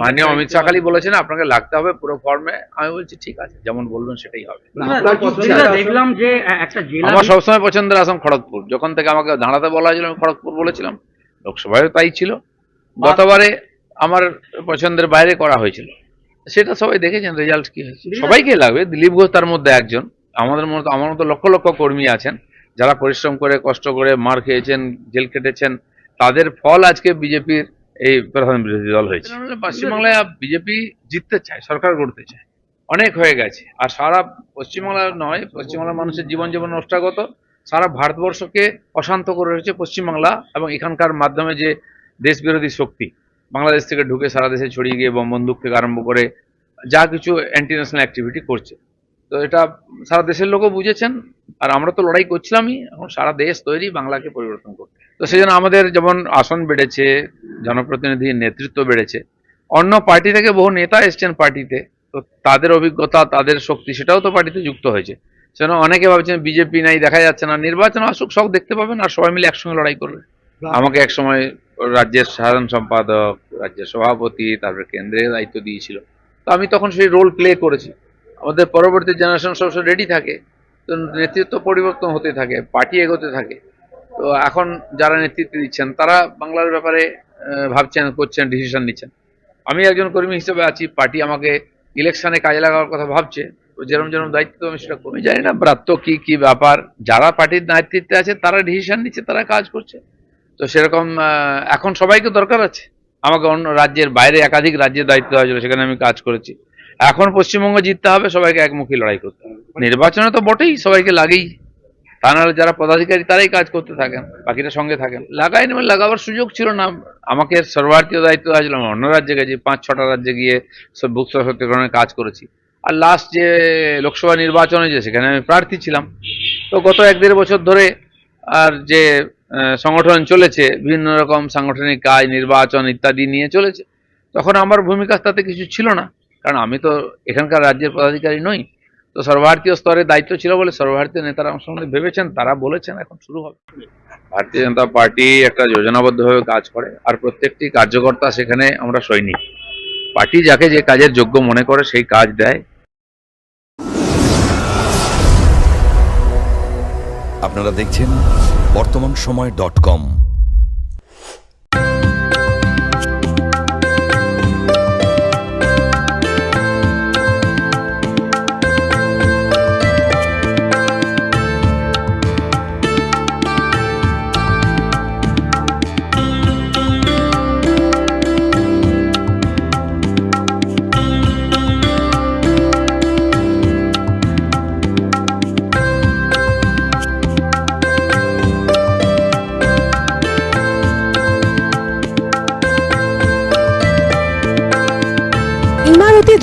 মাননীয় অমিত শাহ খালি বলেছেন আপনাকে লাগতে হবে পুরো ফর্মে। আমি বলছি ঠিক আছে যেমন বলবেন সেটাই হবে। দেখলাম যে একটা জেলা আমার সবসময় পছন্দের আসাম খড়গপুর। যখন থেকে আমাকে দাঁড়াতে বলা হয়েছিল আমি খড়গপুর বলেছিলাম। লোকসভায় তাই ছিল। গতবারে আমার পছন্দের বাইরে করা হয়েছিল। সেটা সবাই দেখেছেন রেজাল্ট কি হয়েছে? সবাইকে লাগবে। দিলীপ ঘোষ তার মধ্যে একজন। আমাদের মতো আমার মতো লক্ষ লক্ষ কর্মী আছেন। যারা পরিশ্রম করে কষ্ট করে মার খেয়েছেন জেল কেটেছেন তাদের ফল আজকে বিজেপির এই প্রধান বিরোধী দল হয়েছে। পশ্চিমবাংলায় বিজেপি জিততে চায়, সরকার গড়তে চায়। অনেক হয়ে গেছে। আর সারা পশ্চিমবাংলা নয়, পশ্চিমবাংলার মানুষের জীবন জীবন নষ্টাগত। সারা ভারতবর্ষকে অশান্ত করে রয়েছে পশ্চিমবাংলা এবং এখানকার মাধ্যমে যে দেশ বিরোধী শক্তি, বাংলাদেশ থেকে ঢুকে সারা দেশে ছড়িয়ে গিয়ে বন্দুক থেকে আরম্ভ করে যা কিছু অ্যান্টি ন্যাশনাল অ্যাক্টিভিটি করছে। তো এটা সারা দেশের লোকও বুঝেছেন। আর আমরা তো লড়াই করছিলামই, এখন সারা দেশ তৈরি বাংলাকে পরিবর্তন করতে। তো সেই জন্য আমাদের যেমন আসন বেড়েছে জনপ্রতিনিধির নেতৃত্ব বেড়েছে। অন্য পার্টি থেকে বহু নেতা এসছেন পার্টিতে। তো তাদের অভিজ্ঞতা, তাদের শক্তি সেটাও তো পার্টিতে যুক্ত হয়েছে। সেজন্য অনেকে ভাবছেন বিজেপি নাই, দেখা যাচ্ছে না। নির্বাচন আসুক, সব দেখতে পাবেন আর সবাই মিলে একসঙ্গে লড়াই করবে। আমাকে এক সময় রাজ্যের সাধারণ সম্পাদক, রাজ্যের সভাপতি, তারপরে কেন্দ্রের দায়িত্ব দিয়েছিল। তো আমি তখন সেই রোল প্লে করেছি। আমাদের পরবর্তী জেনারেশন সবসময় রেডি থাকে। তো নেতৃত্ব পরিবর্তন হতে থাকে, পার্টি এগোতে থাকে। তো এখন যারা নেতৃত্ব দিচ্ছেন, তারা বাংলার ব্যাপারে ভাবছেন, করছেন ডিসিশন নিচ্ছেন। আমি একজন কর্মী হিসেবে আছি, পার্টি আমাকে ইলেকশনে কাজে লাগানোর কথা ভাবছে, তো যেরকম যেরকম দায়িত্ব, আমি সেটা কমে জানি না ব্রাত্য কি কি ব্যাপার। যারা পার্টির নেতৃত্বে আছে, তারা ডিসিশন নিচ্ছে, তারা কাজ করছে। তো সেরকম এখন সবাইকে দরকার আছে। আমাকে অন্য রাজ্যের বাইরে একাধিক রাজ্যের দায়িত্ব হয়েছিল, সেখানে আমি কাজ করেছি। এখন পশ্চিমবঙ্গ জিততে হবে, সবাইকে একমুখী লড়াই করতে হবে। নির্বাচনে তো বটেই, সবাইকে লাগেই। তা নাহলে যারা পদাধিকারী তারাই কাজ করতে থাকেন বাকিটা সঙ্গে থাকেন। লাগাইনি মানে লাগাবার সুযোগ ছিল না। আমাকে সর্বভারতীয় দায়িত্ব হয়েছিল অন্য রাজ্যে গেছি, পাঁচ, ছটা রাজ্যে গিয়ে সব বুক সশক্তিকরণের কাজ করেছি। আর লাস্ট যে লোকসভা নির্বাচনে যে, সেখানে আমি প্রার্থী ছিলাম। তো গত এক দেড় বছর ধরে আর যে সংগঠন চলেছে, বিভিন্ন রকম সাংগঠনিক কাজ, নির্বাচন ইত্যাদি নিয়ে চলেছে। তখন আমার ভূমিকা তাতে কিছু ছিল না। কারণ আমি তো এখানকার রাজ্যের পদাধিকারী নই। তো সর্বভারতীয় স্তরে দায়িত্ব ছিল বলে সর্বভারতীয় নেতারা আমার সঙ্গে ভেবেছেন তারা বলেছেন এখন শুরু হবে। ভারতীয় জনতা পার্টি একটা যোজনাবদ্ধভাবে কাজ করে আর প্রত্যেকটি কার্যকর্তা সেখানে আমরা সৈনিক। পার্টি যাকে যে কাজের যোগ্য মনে করে সেই কাজ দেয়। আপনারা দেখছেন বর্তমান সময় ডট কম।